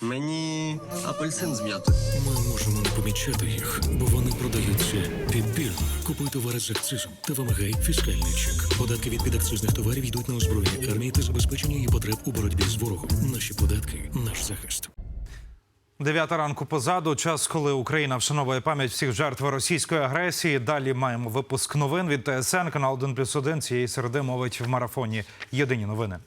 Мені апельсин з м'ятою. Ми можемо не помічати їх, бо вони продаються підбірно. Купуй товари з акцизом та вимагай фіскальний чек. Податки від підакцизних товарів йдуть на озброєння армії та забезпечення її потреб у боротьбі з ворогом. Наші податки наш захист. Дев'ята ранку позаду. Час, коли Україна вшановує пам'ять всіх жертв російської агресії. Далі маємо випуск новин від ТСН. Канал 1+,1 цієї середи мовить в марафоні. Єдині новини.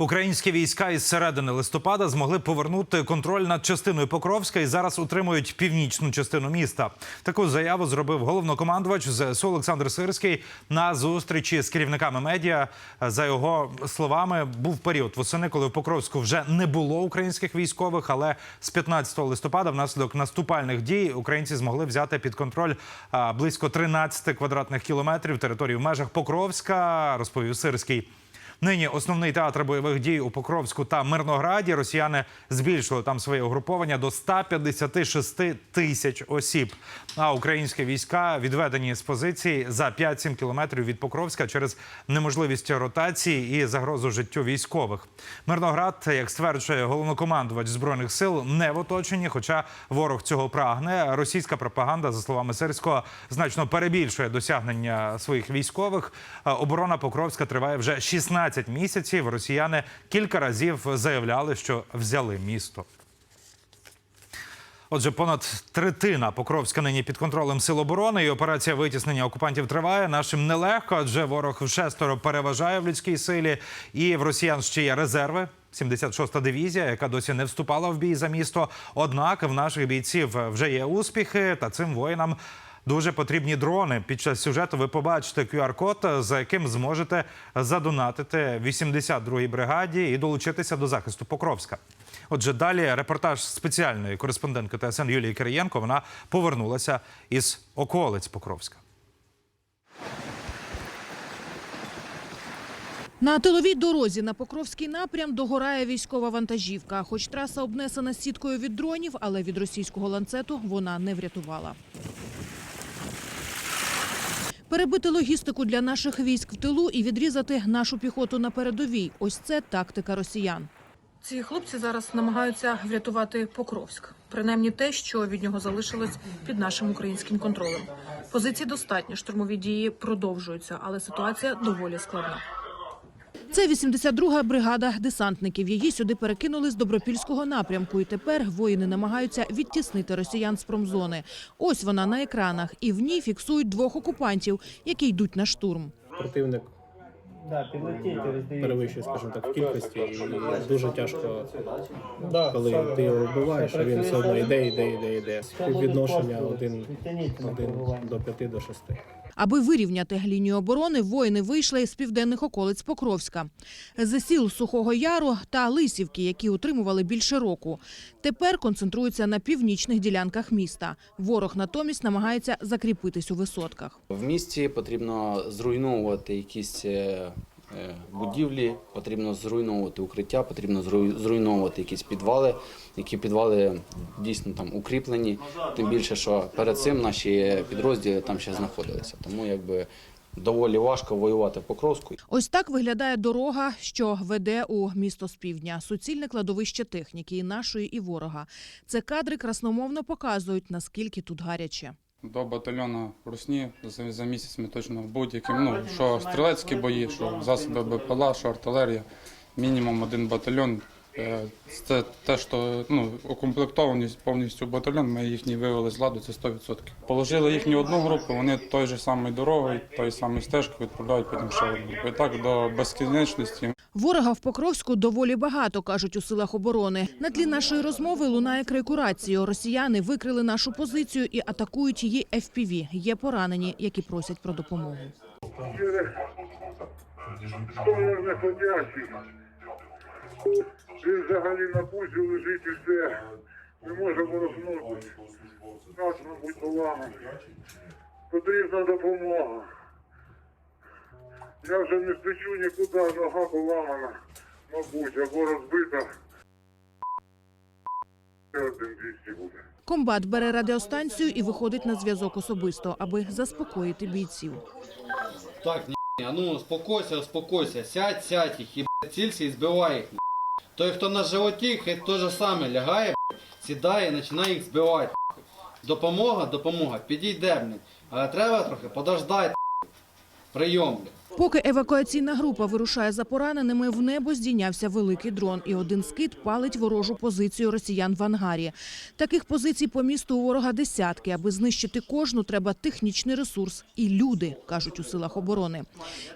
Українські війська із середини листопада змогли повернути контроль над частиною Покровська і зараз утримують північну частину міста. Таку заяву зробив головнокомандувач ЗСУ Олександр Сирський на зустрічі з керівниками медіа. За його словами, був період восени, коли в Покровську вже не було українських військових. Але з 15 листопада, внаслідок наступальних дій, українці змогли взяти під контроль близько 13 квадратних кілометрів території в межах Покровська, розповів Сирський. Нині основний театр бойових дій у Покровську та Мирнограді. Росіяни збільшили там своє угруповання до 156 тисяч осіб. А українські війська відведені з позицій за 5-7 кілометрів від Покровська через неможливість ротації і загрозу життю військових. Мирноград, як стверджує головнокомандувач збройних сил, не в оточенні, хоча ворог цього прагне. Російська пропаганда, за словами Сирського, значно перебільшує досягнення своїх військових. Оборона Покровська триває вже 16 місяців. Росіяни кілька разів заявляли, що взяли місто. Отже, понад третина Покровська нині під контролем сил оборони. І операція витіснення окупантів триває. Нашим нелегко, адже ворог шестеро переважає в людській силі. І в росіян ще є резерви. 76-та дивізія, яка досі не вступала в бій за місто. Однак в наших бійців вже є успіхи, та цим воїнам дуже потрібні дрони. Під час сюжету ви побачите QR-код, за яким зможете задонатити 82-й бригаді і долучитися до захисту Покровська. Отже, далі репортаж спеціальної кореспондентки ТСН Юлії Кириєнко. Вона повернулася із околиць Покровська. На тиловій дорозі на Покровський напрям догорає військова вантажівка. Хоч траса обнесена сіткою від дронів, але від російського ланцету вона не врятувала. Перебити логістику для наших військ в тилу і відрізати нашу піхоту на передовій. Ось це тактика росіян. Ці хлопці зараз намагаються врятувати Покровськ. Принаймні те, що від нього залишилось під нашим українським контролем. Позицій достатньо, штурмові дії продовжуються, але ситуація доволі складна. Це 82-га бригада десантників. Її сюди перекинули з Добропільського напрямку. І тепер воїни намагаються відтіснити росіян з промзони. Ось вона на екранах, і в ній фіксують двох окупантів, які йдуть на штурм. противник підлетіть, перевищує, скажімо так, в кількості, і дуже тяжко, коли ти його вбиваєш, а він все одно йде, йде, йде, йде. Співвідношення один, один до п'яти до шести. Аби вирівняти лінію оборони, воїни вийшли з південних околиць Покровська, з сіл Сухого Яру та Лисівки, які утримували більше року. Тепер концентруються на північних ділянках міста. Ворог натомість намагається закріпитись у висотках. В місті потрібно зруйновувати якісь е, будівлі, потрібно зруйновувати укриття, потрібно зруй- зруйновувати якісь підвали, які підвали дійсно там укріплені. Тим більше, що перед цим наші підрозділи там ще знаходилися. Тому якби доволі важко воювати в Покровську. Ось так виглядає дорога, що веде у місто з півдня. Суцільне кладовище техніки і нашої, і ворога. Це кадри красномовно показують, наскільки тут гаряче. До батальйону Русні за, за місяць ми точно будь-яким, ну, що стрілецькі бої, що засоби БПЛА, що артилерія, мінімум один батальйон. Е, Це те, що ну, укомплектованість повністю батальйон, ми їхній вивели з ладу, це 100%. Положили їхню одну групу, вони той же самий дорогою, той самий стежкою відправляють потім ще одну групу. І так до безкінечності. Ворога в Покровську доволі багато, кажуть у силах оборони. На тлі нашої розмови лунає крик у рацію. Росіяни викрили нашу позицію і атакують її FPV. Є поранені, які просять про допомогу. Він взагалі на пузі лежить і все. Не може ворухнутися. Нас, мабуть, поламаний. Потрібна допомога. Я вже не стечу нікуди, нога поламана, мабуть, або розбита. Ще один 200 буде. Комбат бере радіостанцію і виходить на зв'язок особисто, аби заспокоїти бійців. Так, ні, а ну успокойся, успокойся. Сядь, сядь їх, і цілься і збивай їх. Той, хто на животі, хай ж саме лягає, сідає і починає їх збивати. Допомога, допомога, підійде. Але треба трохи подождати. Прийом. Поки евакуаційна група вирушає за пораненими, в небо здійнявся великий дрон, і один скид палить ворожу позицію росіян в ангарі. Таких позицій по місту у ворога десятки. Аби знищити кожну, треба технічний ресурс і люди, кажуть у силах оборони.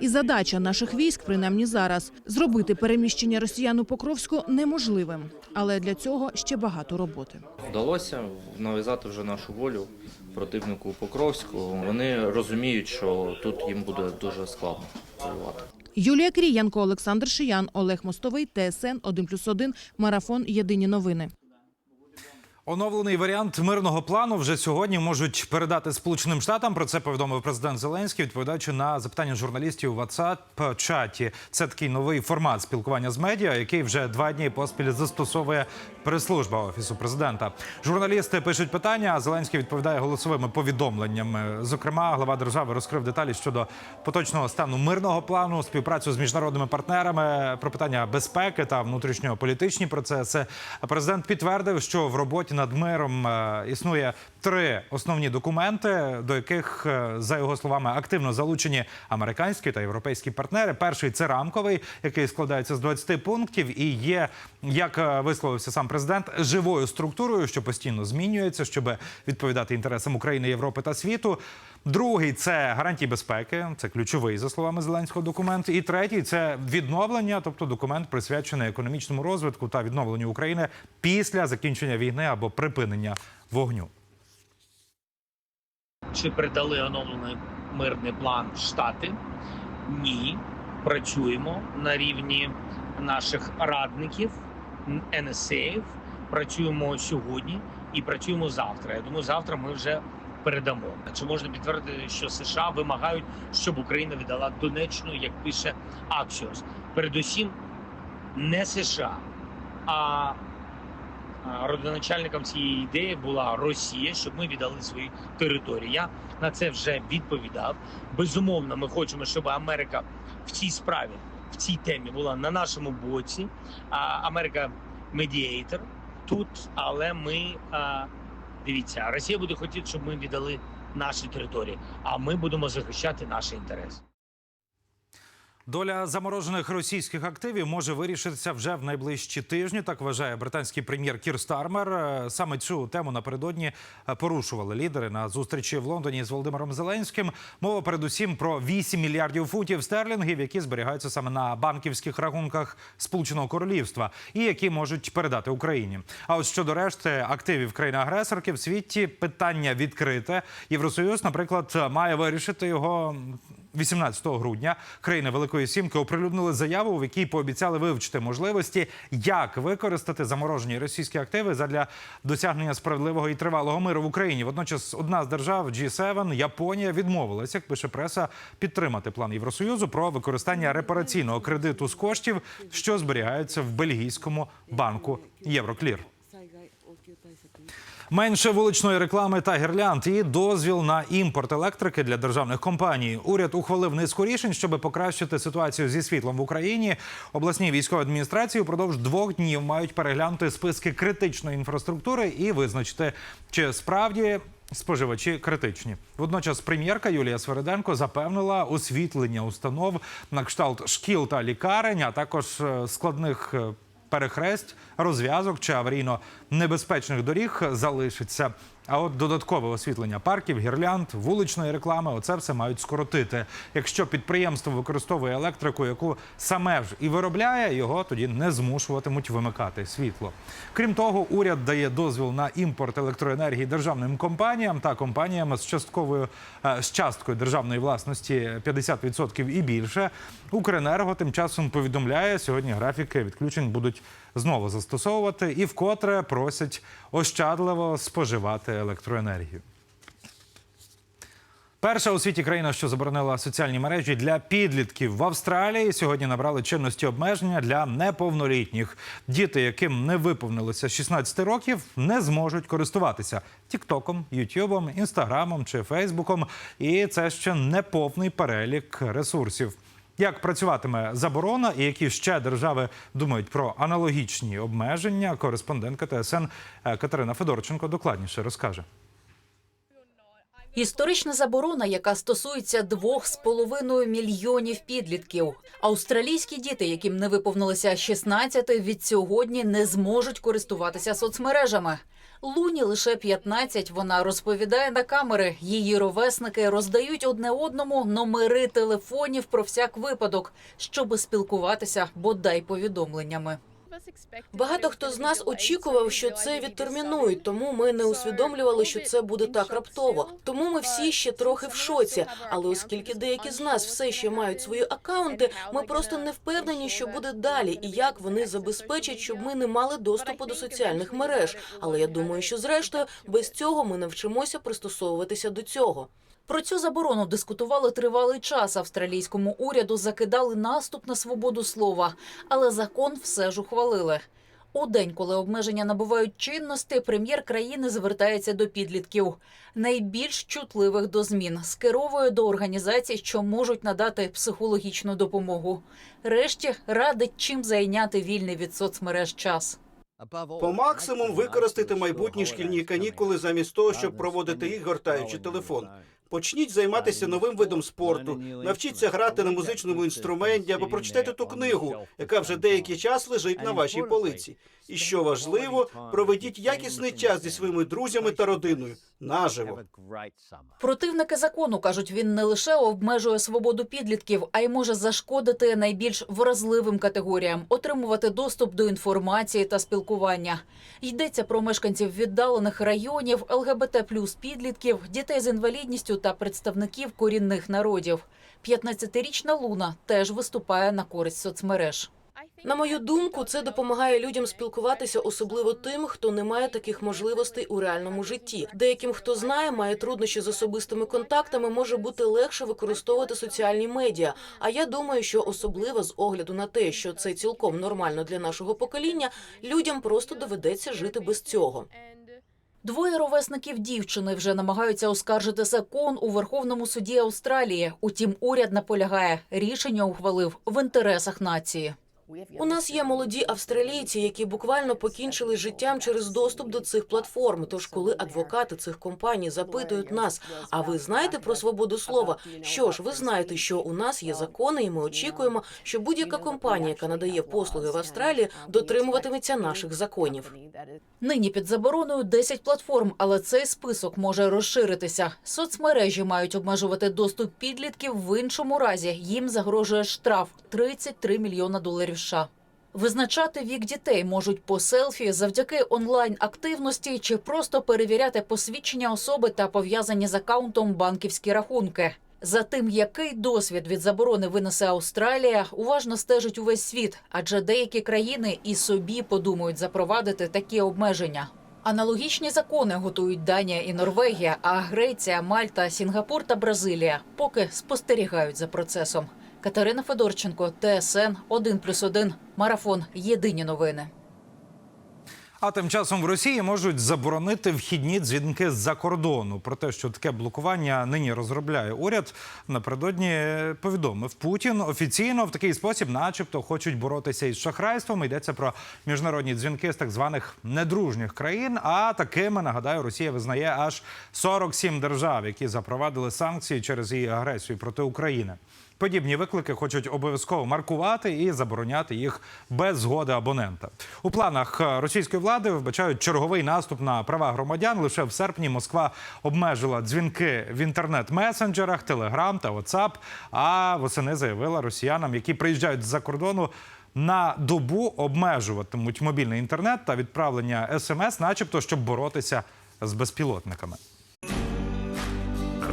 І задача наших військ, принаймні зараз, зробити переміщення росіян у Покровську неможливим. Але для цього ще багато роботи. Вдалося нав'язати вже нашу волю противнику Покровську. Вони розуміють, що тут їм буде дуже складно воювати. Юлія Крієнко, Олександр Шиян, Олег Мостовий, ТСН 1+,1, Марафон. Єдині новини. Оновлений варіант мирного плану вже сьогодні можуть передати Сполученим Штатам. Про це повідомив президент Зеленський, відповідаючи на запитання журналістів у whatsapp чаті. Це такий новий формат спілкування з медіа, який вже два дні поспіль застосовує прес-служба офісу президента. Журналісти пишуть питання. а Зеленський відповідає голосовими повідомленнями. Зокрема, глава держави розкрив деталі щодо поточного стану мирного плану, співпрацю з міжнародними партнерами, про питання безпеки та внутрішньополітичні процеси. Президент підтвердив, що в роботі над миром е, існує три основні документи, до яких, е, за його словами, активно залучені американські та європейські партнери. Перший це рамковий, який складається з 20 пунктів, і є, як е, висловився сам живою структурою, що постійно змінюється, щоб відповідати інтересам України, Європи та світу. Другий це гарантії безпеки, це ключовий за словами Зеленського документ. І третій це відновлення, тобто документ присвячений економічному розвитку та відновленню України після закінчення війни або припинення вогню. Чи передали оновлений мирний план Штати? Ні. Працюємо на рівні наших радників, НСАів. Працюємо сьогодні і працюємо завтра. Я думаю, завтра ми вже передамо. Чи можна підтвердити, що США вимагають, щоб Україна віддала Донеччину, як пише Аксіос? Передусім, не США, а, родоначальником цієї ідеї була Росія, щоб ми віддали свої території. Я на це вже відповідав. Безумовно, ми хочемо, щоб Америка в цій справі, в цій темі була на нашому боці. А Америка медіатор тут, але ми а, дивіться, Росія буде хотіти, щоб ми віддали наші території, а ми будемо захищати наші інтереси. Доля заморожених російських активів може вирішитися вже в найближчі тижні. Так вважає британський прем'єр Кір Стармер. Е, Саме цю тему напередодні е, порушували лідери на зустрічі в Лондоні з Володимиром Зеленським. Мова передусім про 8 мільярдів фунтів стерлінгів, які зберігаються саме на банківських рахунках Сполученого Королівства і які можуть передати Україні. А от щодо решти активів країни-агресорки в світі питання відкрите. Євросоюз, наприклад, має вирішити його 18 грудня країни Великої Сімки оприлюднили заяву, в якій пообіцяли вивчити можливості, як використати заморожені російські активи задля досягнення справедливого і тривалого миру в Україні. Водночас, одна з держав G7, Японія, відмовилася, як пише преса, підтримати план Євросоюзу про використання репараційного кредиту з коштів, що зберігаються в бельгійському банку Євроклір. Менше вуличної реклами та гірлянд і дозвіл на імпорт електрики для державних компаній. Уряд ухвалив низку рішень, щоб покращити ситуацію зі світлом в Україні. Обласні військові адміністрації впродовж двох днів мають переглянути списки критичної інфраструктури і визначити, чи справді. Споживачі критичні. Водночас прем'єрка Юлія Свериденко запевнила освітлення установ на кшталт шкіл та лікарень, а також е, складних е, перехресть, розв'язок чи аварійно небезпечних доріг залишиться. А от додаткове освітлення парків, гірлянд, вуличної реклами оце все мають скоротити. Якщо підприємство використовує електрику, яку саме ж і виробляє, його тоді не змушуватимуть вимикати світло. Крім того, уряд дає дозвіл на імпорт електроенергії державним компаніям та компаніям з частковою е, з часткою державної власності 50% і більше. Укренерго тим часом повідомляє, сьогодні графіки відключень будуть знову застосовувати і вкотре просять ощадливо споживати електроенергію. Перша у світі країна, що заборонила соціальні мережі для підлітків в Австралії, сьогодні набрали чинності обмеження для неповнолітніх. Діти, яким не виповнилося 16 років, не зможуть користуватися Тіктоком, Ютубом, Інстаграмом чи Фейсбуком. І це ще не повний перелік ресурсів. Як працюватиме заборона і які ще держави думають про аналогічні обмеження? Кореспондентка ТСН е, Катерина Федорченко докладніше розкаже. Історична заборона, яка стосується двох з половиною мільйонів підлітків. Австралійські діти, яким не виповнилося 16, від сьогодні не зможуть користуватися соцмережами. Луні лише 15, Вона розповідає на камери. Її ровесники роздають одне одному номери телефонів про всяк випадок, щоби спілкуватися бодай повідомленнями. Багато хто з нас очікував, що це відтермінують, тому ми не усвідомлювали, що це буде так раптово. Тому ми всі ще трохи в шоці. Але оскільки деякі з нас все ще мають свої акаунти, ми просто не впевнені, що буде далі, і як вони забезпечать, щоб ми не мали доступу до соціальних мереж. Але я думаю, що зрештою без цього ми навчимося пристосовуватися до цього. Про цю заборону дискутували тривалий час. Австралійському уряду закидали наступ на свободу слова, але закон все ж ухвалили. У день, коли обмеження набувають чинності, прем'єр країни звертається до підлітків найбільш чутливих до змін, скеровує до організацій, що можуть надати психологічну допомогу. Решті радить чим зайняти вільний від соцмереж час. По максимум використати майбутні шкільні канікули замість того, щоб проводити їх, гортаючи телефон. Почніть займатися новим видом спорту, навчіться грати на музичному інструменті або прочитайте ту книгу, яка вже деякий час лежить на вашій полиці. І що важливо, проведіть якісний час зі своїми друзями та родиною наживо. Противники закону кажуть, він не лише обмежує свободу підлітків, а й може зашкодити найбільш вразливим категоріям, отримувати доступ до інформації та спілкування. Йдеться про мешканців віддалених районів, ЛГБТ плюс підлітків, дітей з інвалідністю та представників корінних народів. 15-річна Луна теж виступає на користь соцмереж. На мою думку, це допомагає людям спілкуватися, особливо тим, хто не має таких можливостей у реальному житті. Деяким, хто знає, має труднощі з особистими контактами, може бути легше використовувати соціальні медіа. А я думаю, що особливо з огляду на те, що це цілком нормально для нашого покоління, людям просто доведеться жити без цього. Двоє ровесників дівчини вже намагаються оскаржити закон у Верховному суді Австралії. Утім, уряд наполягає, рішення ухвалив в інтересах нації. У нас є молоді австралійці, які буквально покінчили життям через доступ до цих платформ. Тож, коли адвокати цих компаній запитують нас, а ви знаєте про свободу слова? Що ж, ви знаєте, що у нас є закони, і ми очікуємо, що будь-яка компанія, яка надає послуги в Австралії, дотримуватиметься наших законів. Нині під забороною 10 платформ, але цей список може розширитися. Соцмережі мають обмежувати доступ підлітків. В іншому разі їм загрожує штраф 33 мільйона доларів. США. Визначати вік дітей можуть по селфі завдяки онлайн активності чи просто перевіряти посвідчення особи та пов'язані з акаунтом банківські рахунки. За тим, який досвід від заборони винесе Австралія, уважно стежить увесь світ, адже деякі країни і собі подумають запровадити такі обмеження. Аналогічні закони готують Данія і Норвегія, а Греція, Мальта, Сінгапур та Бразилія поки спостерігають за процесом. Катерина Федорченко, ТСН 1+,1, Марафон. Єдині новини. А тим часом в Росії можуть заборонити вхідні дзвінки з-за кордону. Про те, що таке блокування нині розробляє уряд, напередодні повідомив Путін. Офіційно в такий спосіб, начебто, хочуть боротися із шахрайством. Йдеться про міжнародні дзвінки з так званих недружніх країн. А такими нагадаю, Росія визнає аж 47 держав, які запровадили санкції через її агресію проти України. Подібні виклики хочуть обов'язково маркувати і забороняти їх без згоди абонента. У планах російської влади вбачають черговий наступ на права громадян. Лише в серпні Москва обмежила дзвінки в інтернет-месенджерах, Телеграм та WhatsApp, А восени заявила росіянам, які приїжджають з-за кордону. На добу обмежуватимуть мобільний інтернет та відправлення смс, начебто, щоб боротися з безпілотниками.